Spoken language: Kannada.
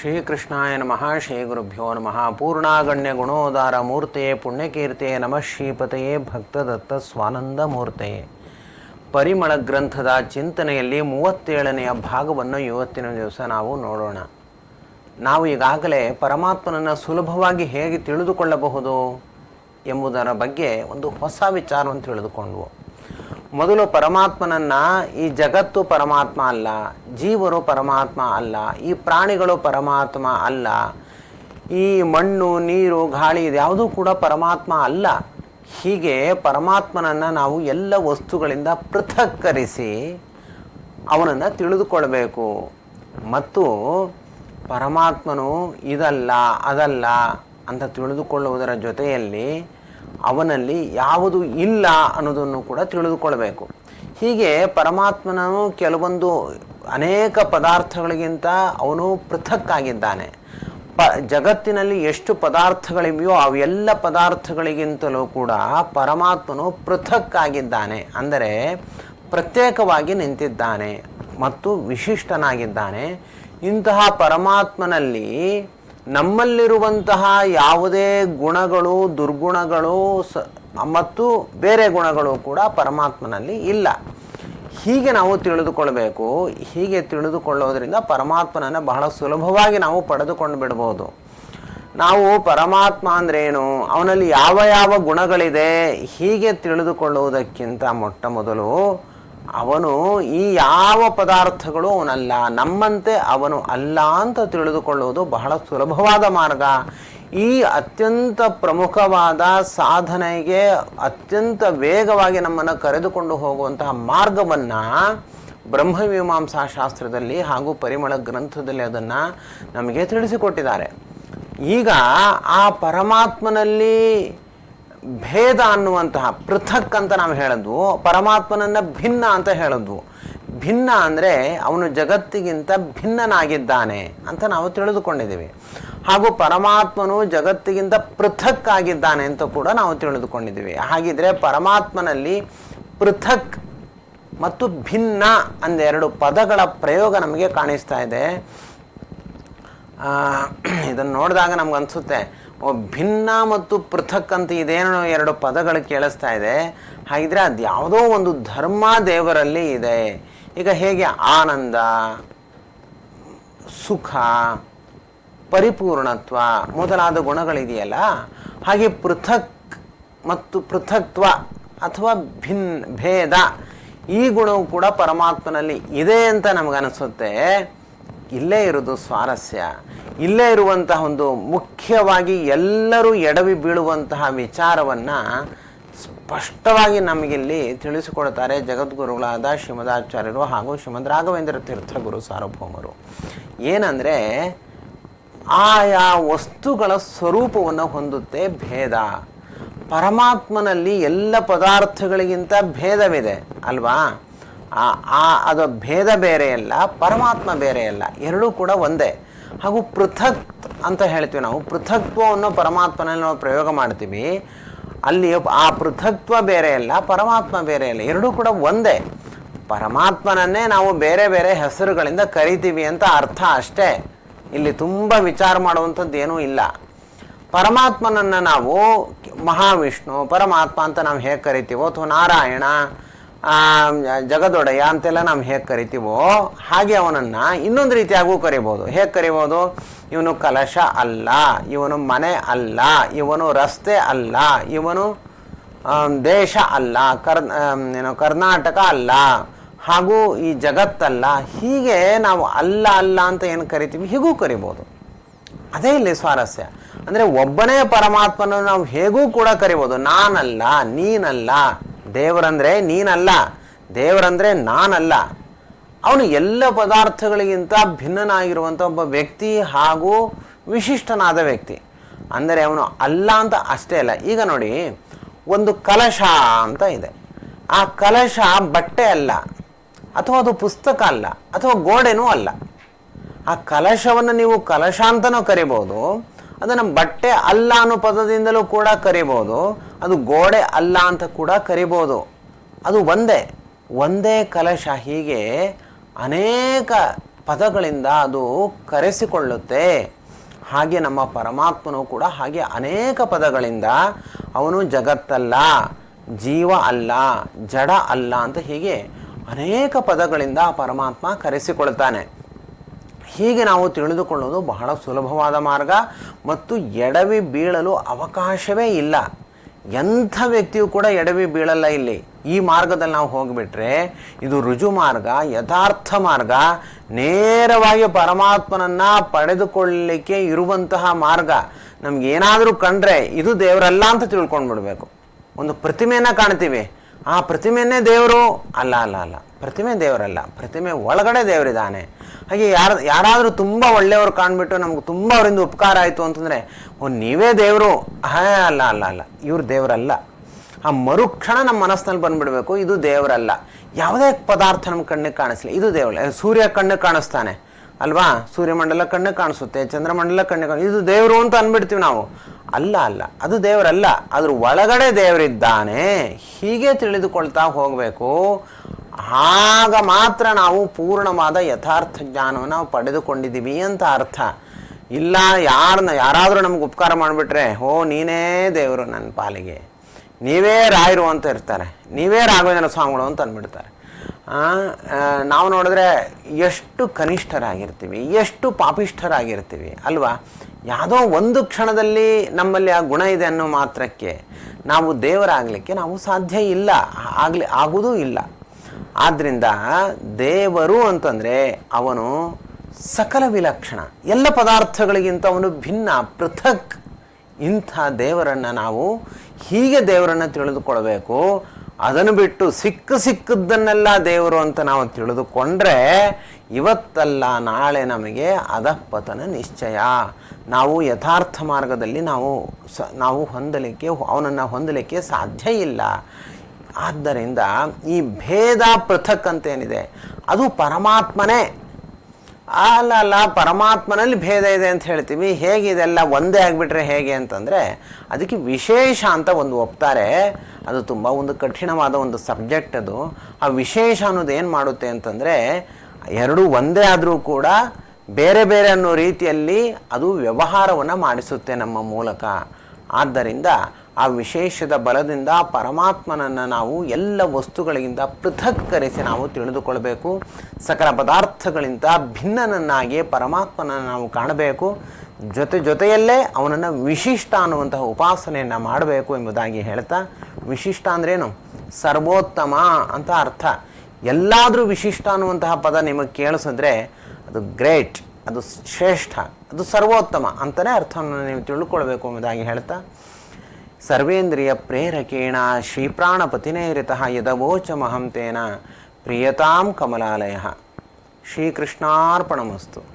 ಶ್ರೀಕೃಷ್ಣಾಯ ನಮಃ ಶ್ರೀ ಗುರುಭ್ಯೋ ನಮಃ. ಪೂರ್ಣಾಗಣ್ಯ ಗುಣೋದಾರ ಮೂರ್ತೆಯೇ, ಪುಣ್ಯಕೀರ್ತಿಯೇ ನಮಃ, ಶ್ರೀಪತೆಯೇ ಭಕ್ತದತ್ತ ಸ್ವಾನಂದ ಮೂರ್ತೆಯೇ. ಪರಿಮಳ ಗ್ರಂಥದ ಚಿಂತನೆಯಲ್ಲಿ ಮೂವತ್ತೇಳನೆಯ ಭಾಗವನ್ನು ಇವತ್ತಿನ ದಿವಸ ನಾವು ನೋಡೋಣ. ನಾವು ಈಗಾಗಲೇ ಪರಮಾತ್ಮನನ್ನು ಸುಲಭವಾಗಿ ಹೇಗೆ ತಿಳಿದುಕೊಳ್ಳಬಹುದು ಎಂಬುದರ ಬಗ್ಗೆ ಒಂದು ಹೊಸ ವಿಚಾರವನ್ನು ತಿಳಿದುಕೊಂಡ್ವು. ಮೊದಲು ಪರಮಾತ್ಮನನ್ನ ಈ ಜಗತ್ತು ಪರಮಾತ್ಮ ಅಲ್ಲ, ಜೀವರು ಪರಮಾತ್ಮ ಅಲ್ಲ, ಈ ಪ್ರಾಣಿಗಳು ಪರಮಾತ್ಮ ಅಲ್ಲ, ಈ ಮಣ್ಣು, ನೀರು, ಗಾಳಿ ಇದ್ಯಾವುದೂ ಕೂಡ ಪರಮಾತ್ಮ ಅಲ್ಲ. ಹೀಗೆ ಪರಮಾತ್ಮನನ್ನು ನಾವು ಎಲ್ಲ ವಸ್ತುಗಳಿಂದ ಪೃಥಕ್ಕರಿಸಿ ಅವನನ್ನು ತಿಳಿದುಕೊಳ್ಬೇಕು. ಮತ್ತು ಪರಮಾತ್ಮನು ಇದಲ್ಲ, ಅದಲ್ಲ ಅಂತ ತಿಳಿದುಕೊಳ್ಳುವುದರ ಜೊತೆಯಲ್ಲಿ ಅವನಲ್ಲಿ ಯಾವುದು ಇಲ್ಲ ಅನ್ನೋದನ್ನು ಕೂಡ ತಿಳಿದುಕೊಳ್ಬೇಕು. ಹೀಗೆ ಪರಮಾತ್ಮನನು ಕೆಲವೊಂದು ಅನೇಕ ಪದಾರ್ಥಗಳಿಗಿಂತ ಅವನು ಪೃಥಕ್ಕಾಗಿದ್ದಾನೆ. ಪ, ಜಗತ್ತಿನಲ್ಲಿ ಎಷ್ಟು ಪದಾರ್ಥಗಳಿವೆಯೋ ಅವೆಲ್ಲ ಪದಾರ್ಥಗಳಿಗಿಂತಲೂ ಕೂಡ ಪರಮಾತ್ಮನು ಪೃಥಕ್ಕಾಗಿದ್ದಾನೆ. ಅಂದರೆ ಪ್ರತ್ಯೇಕವಾಗಿ ನಿಂತಿದ್ದಾನೆ ಮತ್ತು ವಿಶಿಷ್ಟನಾಗಿದ್ದಾನೆ. ಇಂತಹ ಪರಮಾತ್ಮನಲ್ಲಿ ನಮ್ಮಲ್ಲಿರುವಂತಹ ಯಾವುದೇ ಗುಣಗಳು, ದುರ್ಗುಣಗಳು ಸ, ಮತ್ತು ಬೇರೆ ಗುಣಗಳು ಕೂಡ ಪರಮಾತ್ಮನಲ್ಲಿ ಇಲ್ಲ. ಹೀಗೆ ನಾವು ತಿಳಿದುಕೊಳ್ಬೇಕು. ಹೀಗೆ ತಿಳಿದುಕೊಳ್ಳೋದ್ರಿಂದ ಪರಮಾತ್ಮನನ್ನು ಬಹಳ ಸುಲಭವಾಗಿ ನಾವು ಪಡೆದುಕೊಂಡು ಬಿಡ್ಬೋದು. ನಾವು ಪರಮಾತ್ಮ ಅಂದ್ರೇನು ಅವನಲ್ಲಿ ಯಾವ ಯಾವ ಗುಣಗಳಿದೆ? ಹೀಗೆ ತಿಳಿದುಕೊಳ್ಳುವುದಕ್ಕಿಂತ ಮೊಟ್ಟ ಮೊದಲು ಅವನು ಈ ಯಾವ ಪದಾರ್ಥಗಳು ಅವನಲ್ಲ, ನಮ್ಮಂತೆ ಅವನು ಅಲ್ಲ ಅಂತ ತಿಳಿದುಕೊಳ್ಳುವುದು ಬಹಳ ಸುಲಭವಾದ ಮಾರ್ಗ. ಈ ಅತ್ಯಂತ ಪ್ರಮುಖವಾದ ಸಾಧನೆಗೆ ಅತ್ಯಂತ ವೇಗವಾಗಿ ನಮ್ಮನ್ನು ಕರೆದುಕೊಂಡು ಹೋಗುವಂತಹ ಮಾರ್ಗವನ್ನು ಬ್ರಹ್ಮಮೀಮಾಂಸಾ ಶಾಸ್ತ್ರದಲ್ಲಿ ಹಾಗೂ ಪರಿಮಳ ಗ್ರಂಥದಲ್ಲಿ ಅದನ್ನು ನಮಗೆ ತಿಳಿಸಿಕೊಟ್ಟಿದ್ದಾರೆ. ಈಗ ಆ ಪರಮಾತ್ಮನಲ್ಲಿ ಭೇದ ಅನ್ನುವಂತಹ ಪೃಥಕ್ ಅಂತ ನಾವು ಹೇಳಿದ್ವು ಪರಮಾತ್ಮನನ್ನ ಭಿನ್ನ ಅಂತ ಹೇಳಿದ್ವು ಭಿನ್ನ ಅಂದರೆ ಅವನು ಜಗತ್ತಿಗಿಂತ ಭಿನ್ನನಾಗಿದ್ದಾನೆ ಅಂತ ನಾವು ತಿಳಿದುಕೊಂಡಿದ್ದೀವಿ. ಹಾಗೂ ಪರಮಾತ್ಮನು ಜಗತ್ತಿಗಿಂತ ಪೃಥಕ್ ಆಗಿದ್ದಾನೆ ಅಂತ ಕೂಡ ನಾವು ತಿಳಿದುಕೊಂಡಿದ್ದೀವಿ. ಹಾಗಿದ್ರೆ ಪರಮಾತ್ಮನಲ್ಲಿ ಪೃಥಕ್ ಮತ್ತು ಭಿನ್ನ ಅಂದೆರಡು ಪದಗಳ ಪ್ರಯೋಗ ನಮಗೆ ಕಾಣಿಸ್ತಾ ಇದೆ. ಇದನ್ನು ನೋಡಿದಾಗ ನಮ್ಗೆ ಅನಿಸುತ್ತೆ ಓ ಭಿನ್ನ ಮತ್ತು ಪೃಥಕ್ ಅಂತ ಇದೇನೋ ಎರಡು ಪದಗಳು ಕೇಳಿಸ್ತಾ ಇದೆ. ಹಾಗಿದ್ರೆ ಅದು ಯಾವುದೋ ಒಂದು ಧರ್ಮ ದೇವರಲ್ಲಿ ಇದೆ. ಈಗ ಹೇಗೆ? ಆನಂದ, ಸುಖ, ಪರಿಪೂರ್ಣತ್ವ ಮೊದಲಾದ ಗುಣಗಳಿದೆಯಲ್ಲ, ಹಾಗೆ ಪೃಥಕ್ ಮತ್ತು ಪೃಥಕ್ತ್ವ ಅಥವಾ ಭಿನ್, ಭೇದ ಈ ಗುಣವು ಕೂಡ ಪರಮಾತ್ಮನಲ್ಲಿ ಇದೆ ಅಂತ ನಮಗನಿಸುತ್ತೆ. ಇಲ್ಲೇ ಇರೋದು ಸ್ವಾರಸ್ಯ. ಇಲ್ಲೇ ಇರುವಂತಹ ಒಂದು ಮುಖ್ಯವಾಗಿ ಎಲ್ಲರೂ ಎಡವಿ ಬೀಳುವಂತಹ ವಿಚಾರವನ್ನು ಸ್ಪಷ್ಟವಾಗಿ ನಮಗಿಲ್ಲಿ ತಿಳಿಸಿಕೊಡ್ತಾರೆ ಜಗದ್ಗುರುಗಳಾದ ಶ್ರೀಮದಾಚಾರ್ಯರು ಹಾಗೂ ಶ್ರೀಮದ್ ರಾಘವೇಂದ್ರ ತೀರ್ಥಗುರು ಸಾರ್ವಭೌಮರು. ಏನಂದರೆ ಆಯಾ ವಸ್ತುಗಳ ಸ್ವರೂಪವನ್ನು ಹೊಂದುತ್ತೆ ಭೇದ. ಪರಮಾತ್ಮನಲ್ಲಿ ಎಲ್ಲ ಪದಾರ್ಥಗಳಿಗಿಂತ ಭೇದವಿದೆ, ಅಲ್ವಾ? ಆ ಅದು ಭೇದ ಬೇರೆಯಲ್ಲ ಪರಮಾತ್ಮ ಬೇರೆಯಲ್ಲ ಎರಡೂ ಕೂಡ ಒಂದೇ. ಹಾಗೂ ಪೃಥಕ್ ಅಂತ ಹೇಳ್ತೀವಿ ನಾವು. ಪೃಥಕ್ತ್ವವನ್ನು ಪರಮಾತ್ಮನಲ್ಲಿ ನಾವು ಪ್ರಯೋಗ ಮಾಡ್ತೀವಿ. ಅಲ್ಲಿ ಆ ಪೃಥಕ್ತ್ವ ಬೇರೆಯಲ್ಲ ಪರಮಾತ್ಮ ಬೇರೆ ಅಲ್ಲ. ಎರಡೂ ಕೂಡ ಒಂದೇ. ಪರಮಾತ್ಮನನ್ನೇ ನಾವು ಬೇರೆ ಬೇರೆ ಹೆಸರುಗಳಿಂದ ಕರಿತೀವಿ ಅಂತ ಅರ್ಥ ಅಷ್ಟೇ. ಇಲ್ಲಿ ತುಂಬ ವಿಚಾರ ಮಾಡುವಂಥದ್ದು ಏನೂ ಇಲ್ಲ. ಪರಮಾತ್ಮನನ್ನು ನಾವು ಮಹಾವಿಷ್ಣು, ಪರಮಾತ್ಮ ಅಂತ ನಾವು ಹೇಗೆ ಕರಿತೀವೋ ಅಥವಾ ನಾರಾಯಣ ಜಗದೊಡೆಯ ಅಂತೆಲ್ಲ ನಾವು ಹೇಗೆ ಕರಿತೀವೋ ಹಾಗೆ ಅವನನ್ನು ಇನ್ನೊಂದು ರೀತಿಯಾಗೂ ಕರಿಬೋದು. ಹೇಗೆ ಕರಿಬೋದು? ಇವನು ಕಲಶ ಅಲ್ಲ, ಇವನು ಮನೆ ಅಲ್ಲ, ಇವನು ರಸ್ತೆ ಅಲ್ಲ, ಇವನು ದೇಶ ಅಲ್ಲ ಕರ್ ಏನು, ಕರ್ನಾಟಕ ಅಲ್ಲ, ಹಾಗೂ ಈ ಜಗತ್ತಲ್ಲ, ಹೀಗೆ ನಾವು ಅಲ್ಲ ಅಲ್ಲ ಅಂತ ಏನು ಕರಿತೀವಿ? ಹೀಗೂ ಕರಿಬೋದು. ಅದೇ ಇಲ್ಲಿ ಸ್ವಾರಸ್ಯ. ಅಂದರೆ ಒಬ್ಬನೇ ಪರಮಾತ್ಮನ ನಾವು ಹೇಗೂ ಕೂಡ ಕರಿಬೋದು. ನಾನಲ್ಲ, ನೀನಲ್ಲ ದೇವರಂದರೆ ನೀನಲ್ಲ, ದೇವರಂದರೆ ನಾನಲ್ಲ. ಅವನು ಎಲ್ಲ ಪದಾರ್ಥಗಳಿಗಿಂತ ಭಿನ್ನನಾಗಿರುವಂಥ ಒಬ್ಬ ವ್ಯಕ್ತಿ ಹಾಗೂ ವಿಶಿಷ್ಟನಾದ ವ್ಯಕ್ತಿ. ಅಂದರೆ ಅವನು ಅಲ್ಲ ಅಂತ ಅಷ್ಟೇ ಅಲ್ಲ. ಈಗ ನೋಡಿ, ಒಂದು ಕಲಶ ಅಂತ ಇದೆ. ಆ ಕಲಶ ಬಟ್ಟೆ ಅಲ್ಲ, ಅಥವಾ ಅದು ಪುಸ್ತಕ ಅಲ್ಲ, ಅಥವಾ ಗೋಡೆನೂ ಅಲ್ಲ. ಆ ಕಲಶವನ್ನು ನೀವು ಕಲಶ ಅಂತಲೂ ಕರಿಬೋದು. ಅದನ್ನು ಬಟ್ಟೆ ಅಲ್ಲ ಅನ್ನೋ ಪದದಿಂದಲೂ ಕೂಡ ಕರಿಬೋದು, ಅದು ಗೋಡೆ ಅಲ್ಲ ಅಂತ ಕೂಡ ಕರಿಬೋದು. ಅದು ಒಂದೇ ಒಂದೇ ಕಲಶ ಹೀಗೆ ಅನೇಕ ಪದಗಳಿಂದ ಅದು ಕರೆಸಿಕೊಳ್ಳುತ್ತೆ. ಹಾಗೆ ನಮ್ಮ ಪರಮಾತ್ಮನು ಕೂಡ ಹಾಗೆ ಅನೇಕ ಪದಗಳಿಂದ ಅವನು ಜಗತ್ತಲ್ಲ, ಜೀವ ಅಲ್ಲ, ಜಡ ಅಲ್ಲ ಅಂತ ಹೀಗೆ ಅನೇಕ ಪದಗಳಿಂದ ಪರಮಾತ್ಮ ಕರೆಸಿಕೊಳ್ತಾನೆ. ಹೀಗೆ ನಾವು ತಿಳಿದುಕೊಳ್ಳೋದು ಬಹಳ ಸುಲಭವಾದ ಮಾರ್ಗ ಮತ್ತು ಎಡವಿ ಬೀಳಲು ಅವಕಾಶವೇ ಇಲ್ಲ. ಎಂಥ ವ್ಯಕ್ತಿಯು ಕೂಡ ಎಡವಿ ಬೀಳಲ್ಲ ಇಲ್ಲಿ. ಈ ಮಾರ್ಗದಲ್ಲಿ ನಾವು ಹೋಗಿಬಿಟ್ರೆ ಇದು ರುಜು ಮಾರ್ಗ, ಯಥಾರ್ಥ ಮಾರ್ಗ, ನೇರವಾಗಿ ಪರಮಾತ್ಮನನ್ನ ಪಡೆದುಕೊಳ್ಳಲಿಕ್ಕೆ ಇರುವಂತಹ ಮಾರ್ಗ. ನಮ್ಗೆ ಏನಾದರೂ ಕಂಡ್ರೆ ಇದು ದೇವರಲ್ಲ ಅಂತ ತಿಳ್ಕೊಂಡ್ಬಿಡ್ಬೇಕು. ಒಂದು ಪ್ರತಿಮೆಯನ್ನು ಕಾಣ್ತೀವಿ. ಆ ಪ್ರತಿಮೆಯನ್ನೇ ದೇವರು? ಅಲ್ಲ ಅಲ್ಲ ಅಲ್ಲ. ಪ್ರತಿಮೆ ದೇವರಲ್ಲ. ಪ್ರತಿಮೆ ಒಳಗಡೆ ದೇವರಿದ್ದಾನೆ. ಹಾಗೆ ಯಾರು, ಯಾರಾದರೂ ತುಂಬ ಒಳ್ಳೆಯವರು ಕಾಣ್ಬಿಟ್ಟು ನಮ್ಗೆ ತುಂಬ ಅವರಿಂದ ಉಪಕಾರ ಆಯಿತು ಅಂತಂದರೆ, ಓ, ನೀವೇ ದೇವರು? ಹಾ, ಅಲ್ಲ ಅಲ್ಲ ಅಲ್ಲ. ಇವ್ರು ದೇವರಲ್ಲ. ಆ ಮರುಕ್ಷಣ ನಮ್ಮ ಮನಸ್ಸಿನಲ್ಲಿ ಬಂದುಬಿಡಬೇಕು. ಇದು ದೇವರಲ್ಲ. ಯಾವುದೇ ಪದಾರ್ಥ ನಮ್ಮ ಕಣ್ಣಿಗೆ ಕಾಣಿಸಲಿ ಇದು ದೇವರಲ್ಲ. ಸೂರ್ಯ ಕಣ್ಣಿಗೆ ಕಾಣಿಸ್ತಾನೆ. ಅಲ್ವಾ? ಸೂರ್ಯಮಂಡಲ ಕಣ್ಣಿಗೆ ಕಾಣಿಸುತ್ತೆ. ಚಂದ್ರಮಂಡಲ ಕಣ್ಣಿಗೆ ಕಾಣಿಸ್ ಇದು ದೇವರು ಅಂತ ಅಂದ್ಬಿಡ್ತೀವಿ ನಾವು. ಅಲ್ಲ ಅಲ್ಲ. ಅದು ದೇವರಲ್ಲ. ಅದ್ರ ಒಳಗಡೆ ದೇವರಿದ್ದಾನೆ. ಹೀಗೆ ತಿಳಿದುಕೊಳ್ತಾ ಹೋಗಬೇಕು. ಆಗ ಮಾತ್ರ ನಾವು ಪೂರ್ಣವಾದ ಯಥಾರ್ಥ ಜ್ಞಾನವನ್ನು ನಾವು ಪಡೆದುಕೊಂಡಿದ್ದೀವಿ ಅಂತ ಅರ್ಥ. ಇಲ್ಲ ಯಾರನ್ನ ಯಾರಾದರೂ ನಮ್ಗೆ ಉಪಕಾರ ಮಾಡಿಬಿಟ್ರೆ ಓ ನೀನೇ ದೇವರು ನನ್ನ ಪಾಲಿಗೆ. ನೀವೇ ರಾಯರು ಅಂತ ಇರ್ತಾರೆ. ನೀವೇ ರಾಘವೇಂದ್ರ ಸ್ವಾಮಿಗಳು ಅಂತ ಅಂದ್ಬಿಡ್ತಾರೆ. ನಾವು ನೋಡಿದ್ರೆ ಎಷ್ಟು ಕನಿಷ್ಠರಾಗಿರ್ತೀವಿ, ಎಷ್ಟು ಪಾಪಿಷ್ಠರಾಗಿರ್ತೀವಿ, ಅಲ್ವಾ? ಯಾವುದೋ ಒಂದು ಕ್ಷಣದಲ್ಲಿ ನಮ್ಮಲ್ಲಿ ಆ ಗುಣ ಇದೆ ಅನ್ನೋ ಮಾತ್ರಕ್ಕೆ ನಾವು ದೇವರಾಗಲಿಕ್ಕೆ ನಾವು ಸಾಧ್ಯ ಇಲ್ಲ, ಆಗಲಿ ಆಗುವುದೂ ಇಲ್ಲ. ಆದ್ದರಿಂದ ದೇವರು ಅಂತಂದರೆ ಅವನು ಸಕಲ ವಿಲಕ್ಷಣ, ಎಲ್ಲ ಪದಾರ್ಥಗಳಿಗಿಂತ ಅವನು ಭಿನ್ನ, ಪೃಥಕ್ ಇಂಥ ದೇವರನ್ನು ನಾವು ಹೀಗೆ ದೇವರನ್ನು ತಿಳಿದುಕೊಳ್ಬೇಕು. ಅದನ್ನು ಬಿಟ್ಟು ಸಿಕ್ಕ ಸಿಕ್ಕದ್ದನ್ನೆಲ್ಲ ದೇವರು ಅಂತ ನಾವು ತಿಳಿದುಕೊಂಡ್ರೆ ಇವತ್ತಲ್ಲ, ನಾಳೆ ನಮಗೆ ಅಧಃಪತನ ನಿಶ್ಚಯ. ನಾವು ಯಥಾರ್ಥ ಮಾರ್ಗದಲ್ಲಿ ನಾವು ಸ, ನಾವು ಹೊಂದಲಿಕ್ಕೆ, ಅವನನ್ನು ಹೊಂದಲಿಕ್ಕೆ ಸಾಧ್ಯ ಇಲ್ಲ. ಆದ್ದರಿಂದ ಈ ಭೇದ ಪೃಥಕ್ ಅಂತ ಏನಿದೆ? ಅದು ಪರಮಾತ್ಮನೇ. ಅಲ್ಲ ಅಲ್ಲ, ಪರಮಾತ್ಮನಲ್ಲಿ ಭೇದ ಇದೆ ಅಂತ ಹೇಳ್ತೀವಿ. ಹೇಗೆ ಇದೆಲ್ಲ ಒಂದೇ ಆಗಿಬಿಟ್ರೆ ಹೇಗೆ ಅಂತಂದರೆ, ಅದಕ್ಕೆ ವಿಶೇಷ ಅಂತ ಒಂದು ಒಪ್ತಾರೆ. ಅದು ತುಂಬ ಒಂದು ಕಠಿಣವಾದ ಒಂದು ಸಬ್ಜೆಕ್ಟ್ ಅದು. ಆ ವಿಶೇಷ ಅನ್ನೋದು ಏನು ಮಾಡುತ್ತೆ ಅಂತಂದರೆ, ಎರಡೂ ಒಂದೇ ಆದರೂ ಕೂಡ ಬೇರೆ ಬೇರೆ ಅನ್ನೋ ರೀತಿಯಲ್ಲಿ ಅದು ವ್ಯವಹಾರವನ್ನು ಮಾಡಿಸುತ್ತೆ ನಮ್ಮ ಮೂಲಕ. ಆದ್ದರಿಂದ ಆ ವಿಶೇಷದ ಬಲದಿಂದ ಪರಮಾತ್ಮನನ್ನು ನಾವು ಎಲ್ಲ ವಸ್ತುಗಳಿಗಿಂತ ಪೃಥಕ್ಕರಿಸಿ ನಾವು ತಿಳಿದುಕೊಳ್ಬೇಕು. ಸಕಲ ಪದಾರ್ಥಗಳಿಂದ ಭಿನ್ನನನ್ನಾಗಿ ಪರಮಾತ್ಮನನ್ನು ನಾವು ಕಾಣಬೇಕು. ಜೊತೆ ಜೊತೆಯಲ್ಲೇ ಅವನನ್ನು ವಿಶಿಷ್ಟ ಅನ್ನುವಂತಹ ಉಪಾಸನೆಯನ್ನು ಮಾಡಬೇಕು ಎಂಬುದಾಗಿ ಹೇಳ್ತಾ, ವಿಶಿಷ್ಟ ಅಂದ್ರೇನು? ಸರ್ವೋತ್ತಮ ಅಂತ ಅರ್ಥ. ಎಲ್ಲಾದರೂ ವಿಶಿಷ್ಟ ಅನ್ನುವಂತಹ ಪದ ನಿಮಗೆ ಕೇಳಿಸಿದ್ರೆ ಅದು ಗ್ರೇಟ್, ಅದು ಶ್ರೇಷ್ಠ, ಅದು ಸರ್ವೋತ್ತಮ ಅಂತಲೇ ಅರ್ಥವನ್ನು ನೀವು ತಿಳ್ಕೊಳ್ಬೇಕು ಎಂಬುದಾಗಿ ಹೇಳ್ತಾ ಸರ್ವೇಂದ್ರಿಯ ಪ್ರೇರಕೇಣ ಶ್ರೀಪ್ರಾಣಪತಿನೇರಿತಃ ಯದವೋಚಮಹಂ ತೇನ ಪ್ರಿಯತಾಂ ಕಮಲಾಲಯ. ಶ್ರೀಕೃಷ್ಣಾರ್ಪಣಮಸ್ತು.